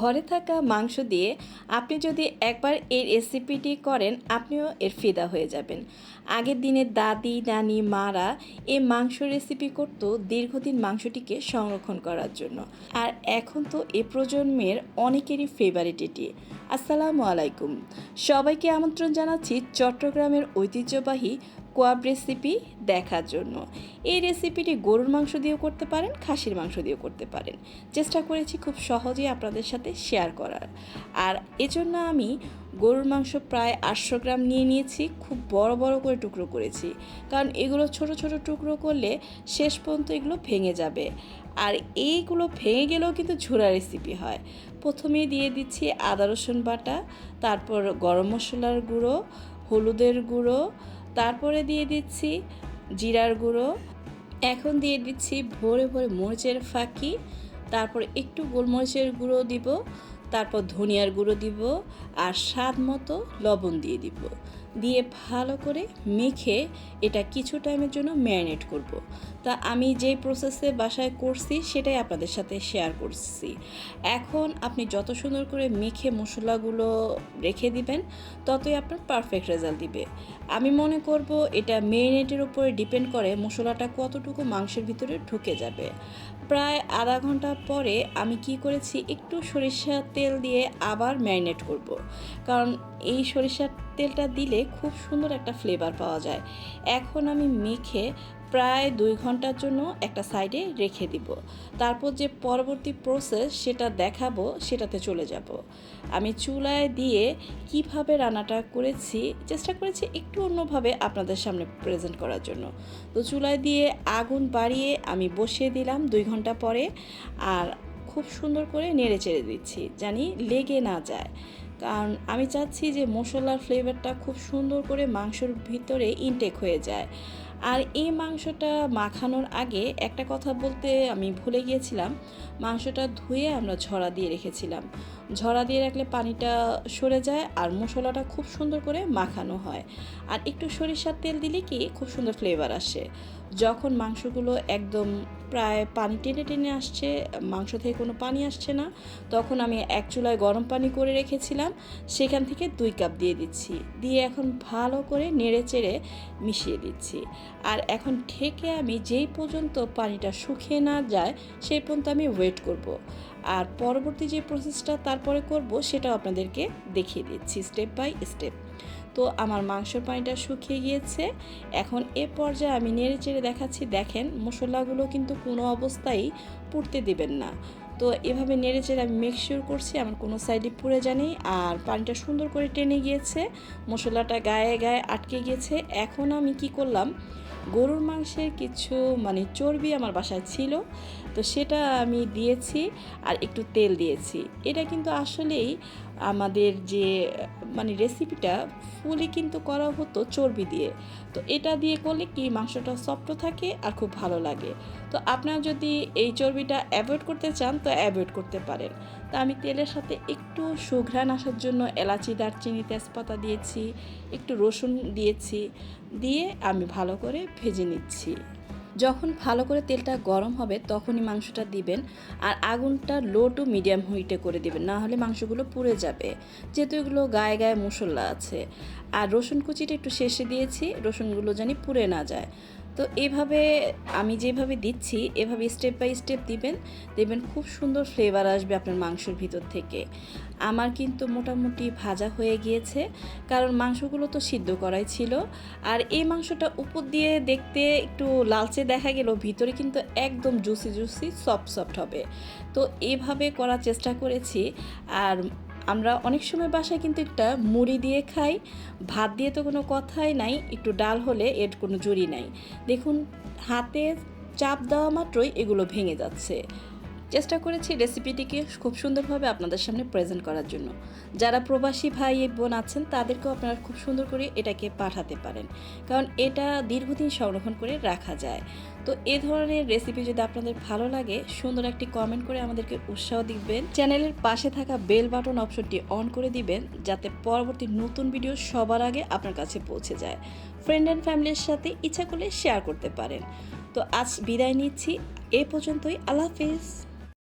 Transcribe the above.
ঘরে থাকা মাংস দিয়ে আপনি যদি একবার এই রেসিপিটি করেন, আপনিও এর ফিদা হয়ে যাবেন। আগের দিনে দাদি, নানি, মারা এই মাংস রেসিপি করতো দীর্ঘদিন মাংসটিকে সংরক্ষণ করার জন্য। আর এখন তো এ প্রজন্মের অনেকেরই ফেভারিট এটি। আসসালামু আলাইকুম। সবাইকে আমন্ত্রণ জানাচ্ছি চট্টগ্রামের ঐতিহ্যবাহী কোয়াব রেসিপি দেখার জন্য। এই রেসিপিটি গরুর মাংস দিয়েও করতে পারেন, খাসির মাংস দিয়েও করতে পারেন। চেষ্টা করেছি খুব সহজেই আপনাদের সাথে শেয়ার করার। আর এজন্য আমি গরুর মাংস প্রায় আটশো গ্রাম নিয়ে নিয়েছি, খুব বড় বড় করে টুকরো করেছি। কারণ এগুলো ছোট ছোট টুকরো করলে শেষ পর্যন্ত এগুলো ভেঙে যাবে। আর এইগুলো ভেঙে গেলেও কিন্তু ঝুরা রেসিপি হয়। প্রথমেই দিয়ে দিচ্ছি আদা, রসুন বাটা, তারপর গরম মশলার গুঁড়ো, হলুদের গুঁড়ো, তারপরে দিয়ে দিচ্ছি জিরার গুঁড়ো। এখন দিয়ে দিচ্ছি ভোরে ভোরে মরিচের ফাঁকি, তারপর একটু গোলমরিচের গুঁড়ো দিব। তারপর ধনিয়ার গুঁড়ো দিব আর স্বাদ মতো লবণ দিয়ে দিব। দিয়ে ভালো করে মেখে এটা কিছু টাইমের জন্য ম্যারিনেট করব। তা আমি যেই প্রসেসে বাসায় করছি সেটাই আপনাদের সাথে শেয়ার করছি। এখন আপনি যত সুন্দর করে মেখে মশলাগুলো রেখে দিবেন, ততই আপনার পারফেক্ট রেজাল্ট দিবে। আমি মনে করব এটা মেরিনেটের উপরে ডিপেন্ড করে মশলাটা কতটুকু মাংসের ভিতরে ঢুকে যাবে। প্রায় আধা ঘণ্টা পরে আমি কি করেছি, একটু সরিষার তেল দিয়ে আবার ম্যারিনেট করব। কারণ এই সরিষার তেলটা দিলে খুব সুন্দর একটা ফ্লেভার পাওয়া যায়। এখন আমি মেখে প্রায় দুই ঘণ্টার জন্য একটা সাইডে রেখে দিব। তারপর যে পরবর্তী প্রসেস সেটা দেখাবো, সেটাতে চলে যাব। আমি চুলায় দিয়ে কীভাবে রান্নাটা করেছি, চেষ্টা করেছি একটু অন্যভাবে আপনাদের সামনে প্রেজেন্ট করার জন্য। তো চুলায় দিয়ে আগুন বাড়িয়ে আমি বসিয়ে দিলাম দুই ঘণ্টা পরে। আর খুব সুন্দর করে নেড়ে চেড়ে দিচ্ছি জানি লেগে না যায়। কারণ আমি চাচ্ছি যে মশলার ফ্লেভারটা খুব সুন্দর করে মাংসর ভিতরে ইনটেক হয়ে যায়। আর এই মাংসটা মাখানোর আগে একটা কথা বলতে আমি ভুলে গিয়েছিলাম। মাংসটা ধুয়ে আমরা ঝরা দিয়ে রেখেছিলাম। ঝরা দিয়ে রাখলে পানিটা সরে যায় আর মশলাটা খুব সুন্দর করে মাখানো হয়। আর একটু সরিষার তেল দিলে কি খুব সুন্দর ফ্লেভার আসে। যখন মাংসগুলো একদম প্রায় পানি টেনে টেনে আসছে, মাংস থেকে কোনো পানি আসছে না, তখন আমি এক চুলায় গরম পানি করে রেখেছিলাম। সেখান থেকে দুই কাপ দিয়ে দিচ্ছি। দিয়ে এখন ভালো করে নেড়ে চেড়ে মিশিয়ে দিচ্ছি। আর এখন ঢেকে আমি যেই পর্যন্ত পানিটা শুকিয়ে না যায়, সেই পর্যন্ত আমি ওয়েট করব। আর পরবর্তী যে প্রসেসটা তারপরে করব, সেটাও আপনাদেরকে দেখিয়ে দিচ্ছি স্টেপ বাই স্টেপ তো আমার মাংসর পানিটা শুকিয়ে গিয়েছে। এখন এ পর্যায়ে আমি নেড়ে চেড়ে দেখাচ্ছি, দেখেন মশলাগুলো কিন্তু কোনো অবস্থায় পুড়তে দিবেন না। তো এভাবে নেড়ে চেড়ে আমি মেকশিওর করছি, আমার কোনো সাইডে পুড়ে জানি আর পানিটা সুন্দর করে টেনে গিয়েছে, মশলাটা গায়ে গায়ে আটকে গিয়েছে। এখন আমি কি করলাম, গরুর মাংসের কিছু মানে চর্বি আমার বাসায় ছিল, তো সেটা আমি দিয়েছি আর একটু তেল দিয়েছি। এটা কিন্তু আসলেই আমাদের যে মানে রেসিপিটা ফুলি কিন্তু করা হতো চর্বি দিয়ে। তো এটা দিয়ে করলে কি মাংসটা সফট থাকে আর খুব ভালো লাগে। তো আপনারা যদি এই চর্বিটা অ্যাভয়েড করতে চান, তো অ্যাভয়েড করতে পারেন। তো আমি তেলের সাথে একটু সুঘ্রাণ আসার জন্য এলাচি, দারচিনি, তেজপাতা দিয়েছি, একটু রসুন দিয়েছি, দিয়ে আমি ভালো করে ভেজে নিচ্ছি। যখন ভালো করে তেলটা গরম হবে তখনই মাংসটা দিবেন আর আগুনটা লো টু মিডিয়াম হিটে করে দেবেন, না হলে মাংসগুলো পুড়ে যাবে। যেহেতু এগুলো গায়ে গায়ে মশলা আছে। আর রসুন কুচিটা একটু শেষে দিয়েছি, রসুনগুলো জানি পুড়ে না যায়। তো এভাবে আমি যেভাবে দিচ্ছি, এভাবে স্টেপ বাই স্টেপ দিবেন, দেখবেন খুব সুন্দর ফ্লেভার আসবে আপনার মাংসর ভিতর থেকে। আমার কিন্তু মোটামুটি ভাজা হয়ে গিয়েছে, কারণ মাংসগুলো তো সিদ্ধ করাই ছিল। আর এই মাংসটা উপর দিয়ে দেখতে একটু লালচে দেখা গেল ভিতরে কিন্তু একদম জুসি জুসি সফট সফট হবে। তো এভাবে করার চেষ্টা করেছি। আর আমরা অনেক সময় বাসায় কিন্তু একটা মুড়ি দিয়ে খাই, ভাত দিয়ে তো কোনো কথাই নাই, একটু ডাল হলে এর কোনো জুড়ি নাই। দেখুন, হাতে চাপ দেওয়া মাত্রই এগুলো ভেঙে যাচ্ছে। চেষ্টা করেছি রেসিপিটিকে খুব সুন্দরভাবে আপনাদের সামনে প্রেজেন্ট করার জন্য। যারা প্রবাসী ভাই বোন আছেন, তাদেরকেও আপনারা খুব সুন্দর করে এটাকে পাঠাতে পারেন। কারণ এটা দীর্ঘদিন সংরক্ষণ করে রাখা যায়। তো এ ধরনের রেসিপি যদি আপনাদের ভালো লাগে, সুন্দর একটি কমেন্ট করে আমাদেরকে উৎসাহ দিবেন। চ্যানেলের পাশে থাকা বেল বাটন অপশনটি অন করে দিবেন, যাতে পরবর্তী নতুন ভিডিও সবার আগে আপনার কাছে পৌঁছে যায়। ফ্রেন্ড অ্যান্ড ফ্যামিলির সাথে ইচ্ছা করলে শেয়ার করতে পারেন। তো আজ বিদায় নিচ্ছি। এ পর্যন্তই। আল্লাহ হাফিজ।